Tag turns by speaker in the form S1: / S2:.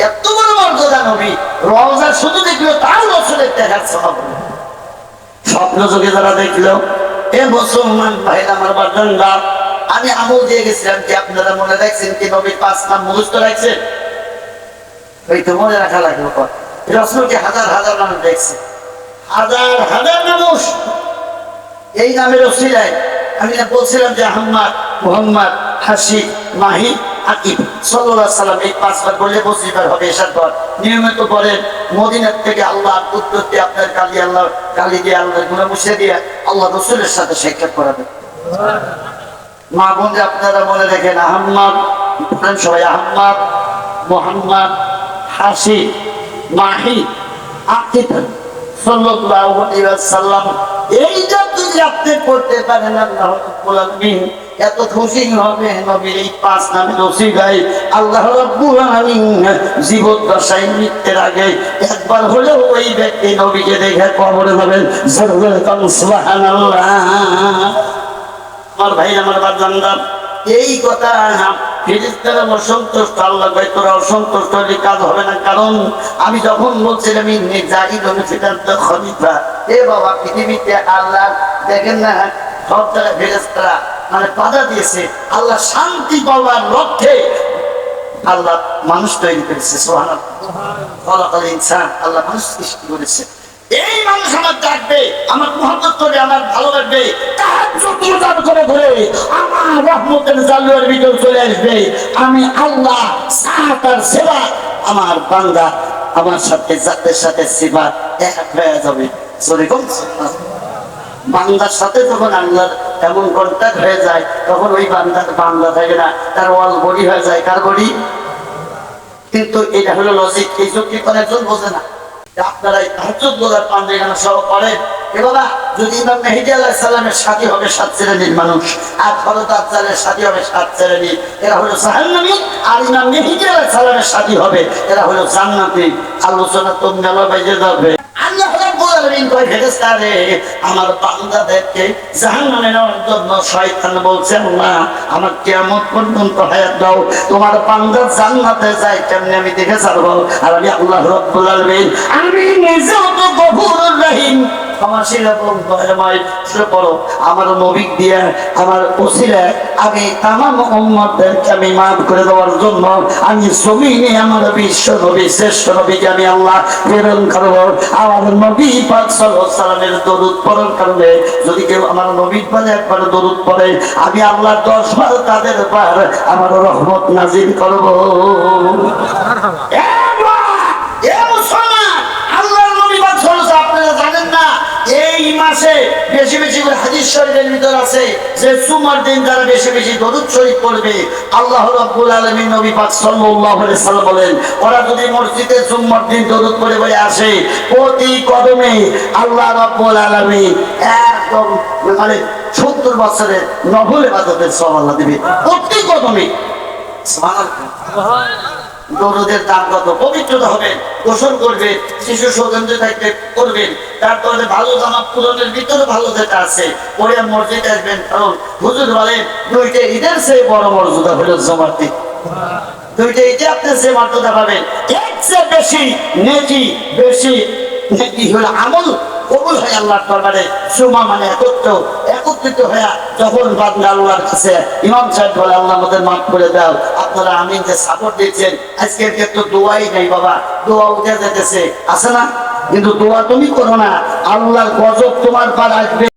S1: এত স্বপ্ন যোগে যারা দেখল, এ মুসলমান ভাই আমার বাজানরা আমি আমল দিয়ে গেছিলাম কি আপনারা মনে রাখছেন কি নবীর পাঁচ নাম মুখস্থ রাখছেন? ওই তো মনে রাখা লাগল পর। রসুলকে হাজার হাজার মানুষ দেখছে। হাজার হাজার মানুষ এই নামের ওসিলায় আমি বলছিলাম যে আহম্মদ, মোহাম্মদ, হাসি, মাহি আকিব সাল্লাহ সাল্লাম এই পাঁচবার বললে বসিবার হবে এসার পর। নিয়মিত বলেন, মদিনার থেকে আল্লাহ উত্তর দিয়ে আপনার কালী আল্লাহ কালী দিয়ে আল্লাহ গুণা মুছে দিয়ে আল্লাহ রসুলের সাথে সাক্ষাৎ করাবেন। মা বোন যে আপনারা মনে রাখেন, আহম্মদ, বলেন সবাই, আহম্মদ, মোহাম্মদ, হাসি, মাহি আকিব সাল্লাল্লাহু আলাইহি ওয়াসাল্লাম এইটা যদি আপনি করতে পারেন আল্লাহ রাব্বুল আলামিন। এত খুশি হবে নবীর এই পাঁচ নামে গাই আল্লাহ রাব্বুল আলামিন জীবন দশায় মৃত্যুর আগে একবার হলেও ওই ব্যক্তি নবীকে দেখে কবরে যাবেন। সুবহানাল্লাহ। আমার ভাই আমার বাজানরা এই কথা আল্লাহ ভাই তোরা কাজ হবে না। কারণ আমি যখন বলছিলাম এ বাবা, পৃথিবীতে আল্লাহ দেখেন না, সব জায়গায় মানে দিয়েছে। আল্লাহ শান্তি পাওয়ার লক্ষ্যে আল্লাহ মানুষ তৈরি করেছে সোহান আল্লাহ মানুষ সৃষ্টি করেছে। এই মানুষ আমার ডাকবে, আমার মহব্বত করে আমার ভালো লাগবে। জালুয়ার ভিতর চলে আসবে। আমি আল্লাহ সাহাত আর সেবা। আমার বান্দা, আমার সাথে, জাতের সাথে সেবা এক হয়ে যাবে। বান্দার সাথে যখন আল্লাহর এমন কন্ট্যাক্ট হয়ে যায়, তখন ওই বান্দার বান্দা থাকে না, তার ওয়াল বডি হয়ে যায়। কার বডি? কিন্তু এটা হলো লজিক এই যুক্তি করে একজন বোঝে না। আপনারা এই তাহাজ্জুদ বোঝার পান্ডেখানা সহ করেন এ বাবা যদি ইমাম মেহেদি আল্লাহ সাল্লামের হবে সাত শ্রেণির মানুষ, আর ফরত আফজালের হবে সাত শ্রেণির এরা হলো আর ইমাম আল্লাহ সাল্লামের হবে, এরা হলো আলোচনা বাইজে যাবে। আমার জন্য শয়তান আমার কিয়ামত পর্যন্ত হায়াত দাও। তোমার বান্দা জান্নাতে যায়, কেমনে আমি দেখে ছাড়বো? আর আমি আল্লাহ রাব্বুল আলামিন, আমি নিজেও তো গফুরুর রহিম। ক্ষমাশীল এবং দয়াময় শুনে পড়ো আমার দিয়ে আমার ওসিলে আমি তামাম উম্মতদেরকে আমি মাফ করে দেওয়ার জন্য আমি জমিনে আমার বিশ্ব নবী শ্রেষ্ঠ নবীকে আমি আল্লাহ প্রেরণ করব। আমার নবী পাক দরুদ পড়ার কারণে যদি কেউ আমার নবীর পারে একবার দরুদ পড়ে আমি আল্লাহ দশ বার তাদের পার আমার রহমত নাজিল করব এ আল্লাহ, এ মুসলমান, আল্লাহর নবী পাক সাল্লাল্লাহু আলাইহি সাল্লাম, আপনারা জানেন না এই বেশি বেশি করে হাদিস শরীফের ভিতর আছে যে সুমার দিন যারা বেশি বেশি দরুদ শরীফ পড়বে, আল্লাহ রাব্বুল আলামিন নবী পাক সাল্লাল্লাহু আলাইহি সাল্লাম বলেন, ওরা যদি মসজিদে সুমার দিন দরুদ পড়ে বলে আসে, প্রতি কদমে আল্লাহ রাব্বুল আলামিন একদম মানে সত্তর বছরের নফল ইবাদতের সব আল্লাহ দিবে, প্রতি কদমে। সুবহানাল্লাহ। দরুদের দাম কত? পবিত্রতা হবে, গোসল করবে, শিশু সৌগন্ধ থাকতে করবেন তারপরে ভালো জামা পূরণের ভিতরে ভালো যেটা আছে পরে মসজিদে আসবেন। কারণ হুজুর বলেন, দুইটা ঈদের সে বড় মর্যাদা হলো জমাতি দুইটা ঈদে আপনি সে পাবেন চেয়ে বেশি নেকি বেশি নেকি হলো আমল। কবুল হয় আল্লাহর দরবারে সুমা মানে একত্র, একত্রিত হয়ে যখন বান্দা আল্লাহর কাছে, ইমাম সাহেব বলে, আল্লাহ আমাদের মাফ করে দাও। আপনারা আমিন যে সাপোর্ট দিচ্ছেন, আজকের ক্ষেত্রে দোয়াই নেই বাবা, দোয়া উঠে যেতেছে আছে না? কিন্তু দোয়া তুমি করো না, আল্লাহর গজব তোমার পার আসবে।